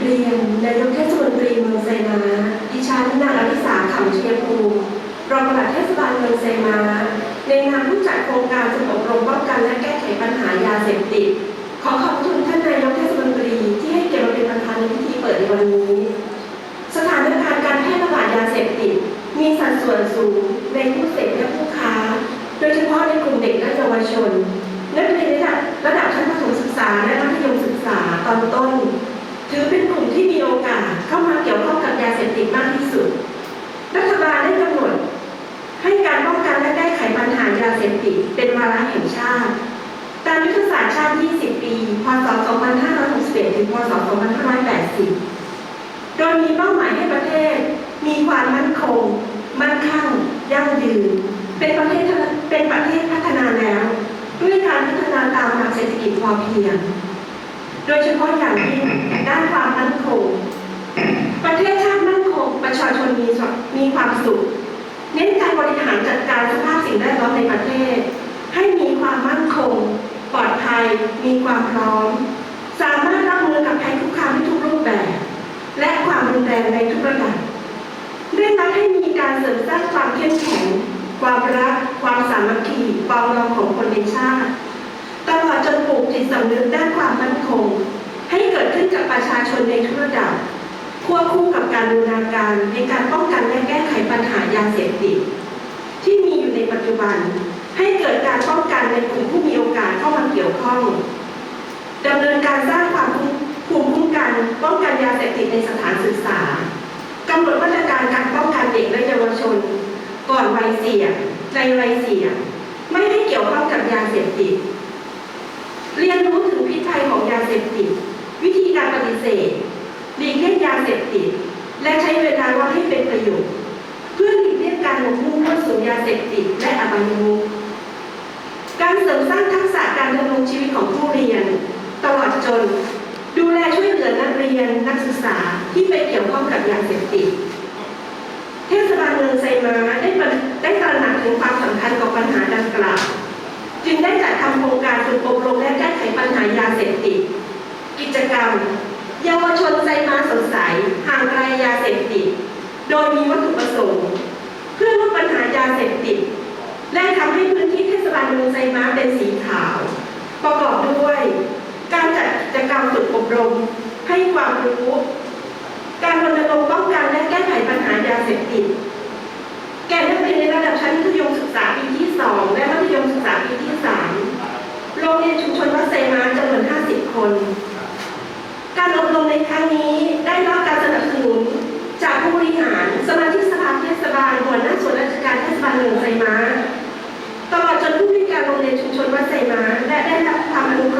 เรียนนายกเทศมนตรีเมืองไซมาดิฉันนางอภิสาขำเชียภูมิรองปลัดเทศบาลเมืองไซมา ในนามผู้จัดโครงการฝึกอบรมป้องกันและแก้ไขปัญหายาเสพติด ขอขอบคุณท่านนายกเท ญหายาเสพติดเป็นวาระแห่งชาติ ตามยุทธศาสตร์ชาติ 20 ปี พศ 2561 ถึง พศ 2580 โดยมีเป้าหมายให้ประเทศ มีความมั่นคง มั่นคั่ง ยั่งยืน เป็นประเทศเป็นประเทศพัฒนาแล้ว ด้วยการพัฒนาตามหลักเศรษฐกิจพอเพียง โดยเฉพาะอย่างยิ่งด้านความมั่นคง ประเทศชาติมั่นคง ประชาชนมีมีความสุข เน้นการบริหารจัดการสภาพสิ่งแวดล้อมในประเทศ ให้มีความมั่นคง ปลอดภัย มีความพร้อม สามารถรับมือกับภัยคุกคามในทุกรูปแบบ และความรุนแรงในทุกระดับเร่งรัดให้มีการเสริมสร้างความเข้มแข็ง ความรัก ความสามัคคีปรองดองของคนในชาติ ตลอดจนปลูกจิตสำนึกด้านความมั่นคง ให้เกิดขึ้นกับประชาชนในทุกระดับ ควบคู่กับการบูรณาการในการป้องกันและแก้ไขปัญหายาเสพติดที่มีอยู่ในปัจจุบัน ให้เกิดการป้องกันในกลุ่มผู้มีโอกาสเข้ามาเกี่ยวข้องดำเนินการสร้างความภูมิคุ้มกันป้องกันยาเสพติดในสถานศึกษากำหนดมาตรการการป้องกันเด็กและเยาวชน ก่อนวัยเสี่ยงในวัยเสี่ยงไม่ให้เกี่ยวข้องกับยาเสพติดเรียนรู้ถึงพิษภัยของยาเสพติด วิธีการปฏิเสธ ยาเสพติด และใช้เวลาว่างให้เป็นประโยชน์ เพื่อหลีกเลี่ยงการหมกมุ่นเข้าสู่ยาเสพติดและอบายมุขการเสริมสร้างทักษะการดำรงชีวิตของผู้เรียน ตลอดจน ดูแลช่วยเหลือนักเรียนนักศึกษาที่ไปเกี่ยวข้องกับยาเสพติดเทศบาลเมืองไซม้าได้ได้ตระหนักถึงความสำคัญของปัญหาดังกล่าวจึงได้จัดทำโครงการฝึกอบรมและแก้ไขปัญหายาเสพติด กิจกรรมาวชนไซม้าสดใสห่างไกลยาเสพติด โดยมีวัตถุประสงค์ เพื่อลดปัญหายาเสพติด และทำให้พื้นที่เทศบาลเมืองไซมาเป็นสีขาว ประกอบด้วย การจัดกิจกรรมฝึกอบรม ให้ความรู้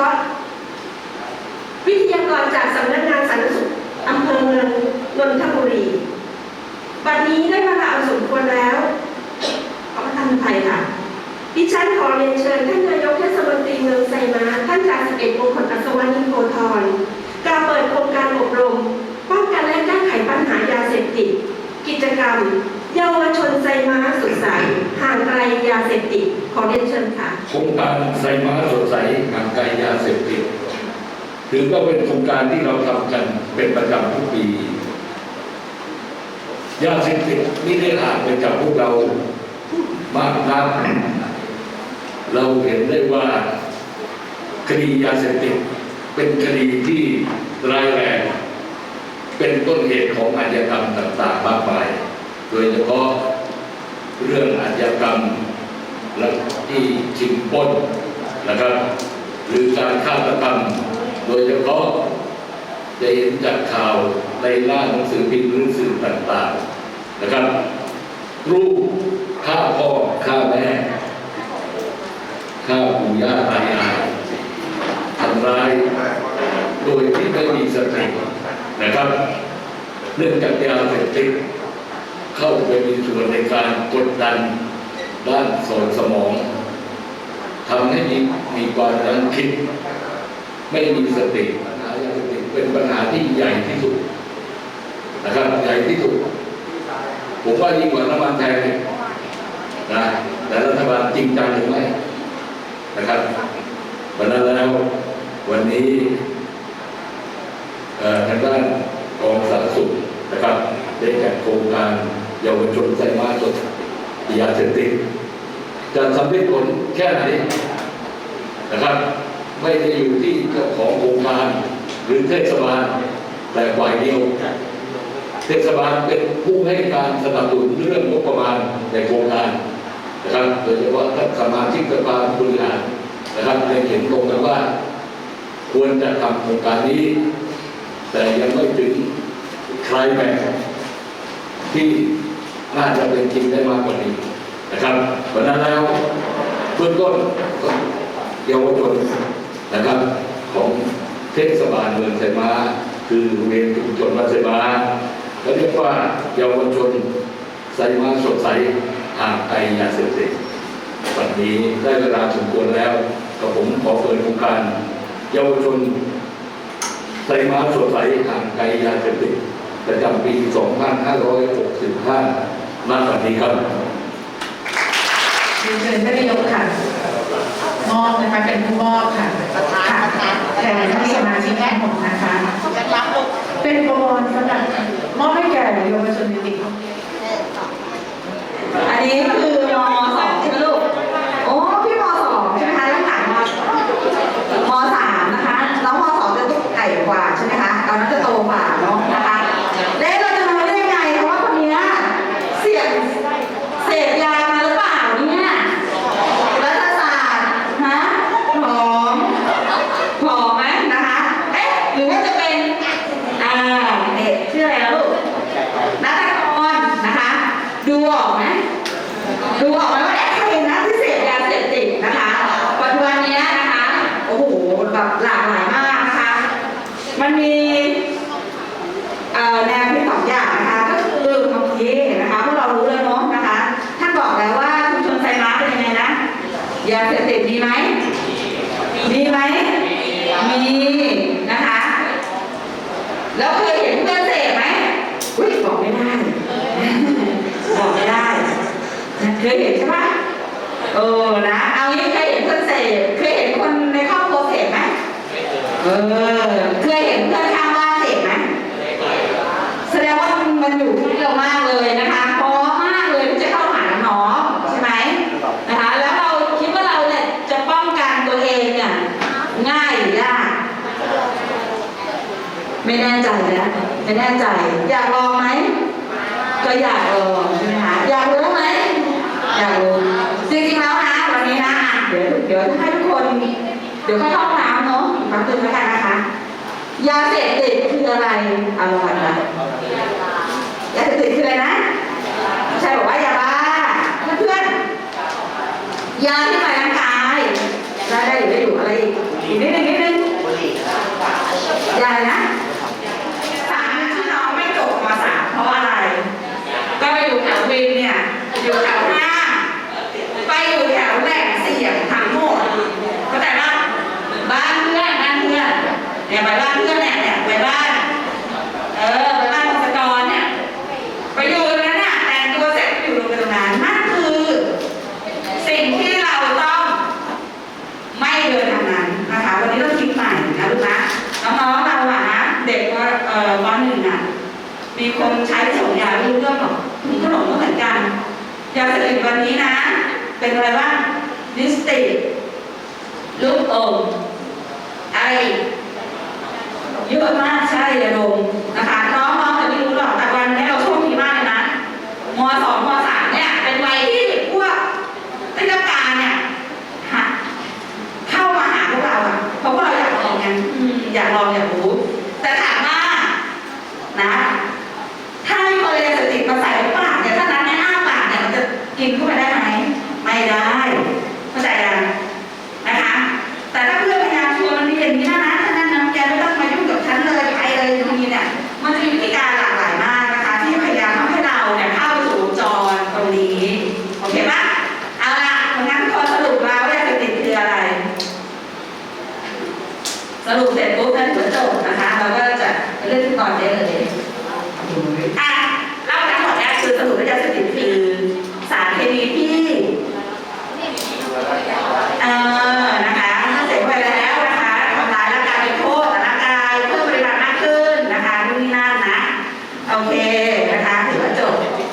ราะห์ วิทยากรจากสำนักงานสาธารณสุขอำเภอเมืองนนทบุรีบัดนี้ได้เวลาอันสมควรแล้วขอประทานภัยค่ะ ดิฉันขอเรียนเชิญท่านนายกเทศมนตรีเมืองไซมาท่านจ่าสิบเอกมงคลอัศวานิโพธรการเปิดโครงการอบรมป้องกันและแก้ไขปัญหายาเสพติด กิจกรรม เยาวชนไซม้าสุดใสห่างไกลยาเสพติดขอเรียนเชิญค่ะ โครงการไซม้าสดใสห่างไกลยาเสพติดถือว่าเป็นโครงการที่เราทำกันเป็นประจำทุกปี ยาเสพติดไม่ได้ห่างไปจากพวกเรามากนักเราเห็นได้ว่าคดียาเสพติดเป็นคดีที่ร้ายแรง เป็นต้นเหตุของอา โดยเฉพาะเรื่องอาชญากรรมและที่ชิงปล้นนะครับ หรือการฆาตกรรม โดยเฉพาะจะเห็นจากข่าวในล่าหนังสือพิมพ์หรือสื่อต่างๆนะครับ รูปฆ่าพ่อฆ่าแม่ฆ่าปู่ย่าตายายทำร้ายโดยที่ไม่มีสตินะครับเนื่องจากยาเสพติด เข้าไปมีส่วนในการกดดันด้านสนสมองทำให้มีมีความยันคิด ไม่มีสติปัญหายาเสพติดเป็นปัญหาที่ใหญ่ที่สุดนะครับใหญ่ที่สุด ผมว่ายิ่งกว่าน้ำมันแพงนะแต่รัฐบาลจริงจังหรือไม่นะครับวันนั้นแล้ววันนี้เอ่อทานกองด้านได้จัดโครงการ เยาวชนไซมาสดยาเสพติดจะสำเร็จผลแค่ไหนนะครับ ไม่ได้อยู่ที่เจ้าของโครงการหรือเทศบาลแต่ฝ่ายเดียวเทศบาลเป็นผู้ให้การสนับสนุนเรื่องงบประมาณในโครงการนะครับโดยเฉพาะท่านสมาชิกสภาบริหารนะครับได้เห็นตรงกันว่า ควรจะทำโครงการนี้ แต่ยังไม่ถึงใครแบ่งที่ น่าจะเป็นจริงได้มากกว่านี้นะครับเพราะนั้นแล้วเบื้องต้นเยาวชนนะครับ ของเทศบาลเมืองไซม้า คือโรงเรียนชุมชนวัดไซม้าเขาเรียกว่าเยาวชนไซม้าสดใสห่างไกลยาเสพติดวันนี้ได้เวลาสมควรแล้วกับผมขอเปิดโครงการ เยาวชนไซม้าสดใสห่างไกลยาเสพติดประจำปี 2565 ณวันนี้ครับเรียนเชิญท่านนายกค่ะ มอบนะคะเป็นผู้มอบค่ะประธานประธานแทนท่านสมาชิกทั้งหมดนะคะจะรับลูกเป็นบวรสำหรับมอบให้แก่เยาวชนเด็ก อันนี้คือมสองใช่ไหมลูก โอ้พี่มสองใช่ไหมคะแล้วหลังมมสามนะคะแล้วมสองจะตุ๊กไก่กว่าใช่ไหมคะตอนนั้นจะโตกว่าเนาะนะคะแล้วเราจะรู้ได้ยังไงเพราะว่าคนเนี้ยเสี่ยงเสพยามาหรือเปล่าเนี่ยรัฐศาสตร์ฮะผอมผอมไหมนะคะ เอ๊ะหรือว่าจะเป็น อ่าเด็กชื่ออะไรนะลูก นัทกรนะคะ ดูออกไหมดูออกไหมว่าเอ๊ะใครนะที่เสพยาเสพติดนะคะปัจจุบันเนี้ยนะคะ โอ้โหแบบหลากหลายมากนะคะ มันมีแนวคิดสองอย่างนะคะ ก็คือเมื่อกี้นะคะพวกเรารู้แล้วเนาะนะคะ ท่านบอกแล้วว่าชุมชนไซม้าเป็นยังไงนะยาเสพติดมีไหมมีไหมมีนะคะ แล้วเคยเห็นเพื่อนเสพไหมอุ้ยบอกไม่ได้ บอกไม่ได้เคยเห็นใช่ปะเออนะ เอางี้เคยเห็นเพื่อนเสพเคยเห็นคนในครอบครัวเสพไหมเออ เคยเห็นเพื่อนข้างบ้านเสพไหมแสดงว่า มันอยู่ที่เรามากเลยนะคะพร้อมมากเลยที่จะเข้าหาน้องใช่ไหมนะคะ แล้วเราคิดว่าเราเนี่ยจะป้องกันตัวเองเนี่ยง่ายหรือยากไม่แน่ใจนะไม่แน่ใจ อยากลองไหมก็อยากลองใช่ไหมคะอยากรู้ไหมอยากรู้จริงๆแล้วนะวันนี้นะเดี๋ยวเดี๋ยวให้ทุกคน เดี๋ยวค่อยเข้าห้องน้ำเนาะอีกแป๊บนึงแล้วกันนะคะยาเสพติดคืออะไรเอาละกันะ สพติดคืออะไรนะไม่ใช่บอกว่ายาบ้าเพื่อนยาที่มาร่างกายได้ได้อยู่ได้อยู่อะไรอีกอีกนิดนึงนิดนึงบุหรี่ยายนะสามที่น้องไม่จบมาสามเพราะอะไร ก็ไปอยู่แถววินเนี่ยอยู่แถวห้าไปอยู่แถวแหล่งเสี่ยงทั้งหมดเข้าใจปะบ้านเพื่อนบ้านเพื่อนเนี่ยไปบ้านเพื่อนเนี่ยเนี่ยไปบ้าน เออไปบ้านพงศกรเนี่ย ไปอยู่ตรงนั้นน่ะแต่งตัวเสร็จไปอยู่ตรงนั้นนั่นคือ สิ่งที่เราต้อง ไม่เดินทางนั้นนะคะ วันนี้เราคิดใหม่นะลูกนะน้องๆเราอะนะเด็กว่าเอ่อวันหนึ่งอะมีคนใช้ส่งยาไม่รู้เรื่องหรอกมีขนมก็เหมือนกัน ยาเสพติดวันนี้นะ เป็นอะไรบ้างลิสติกลูกอมไอเยอะมากใช่ยาดม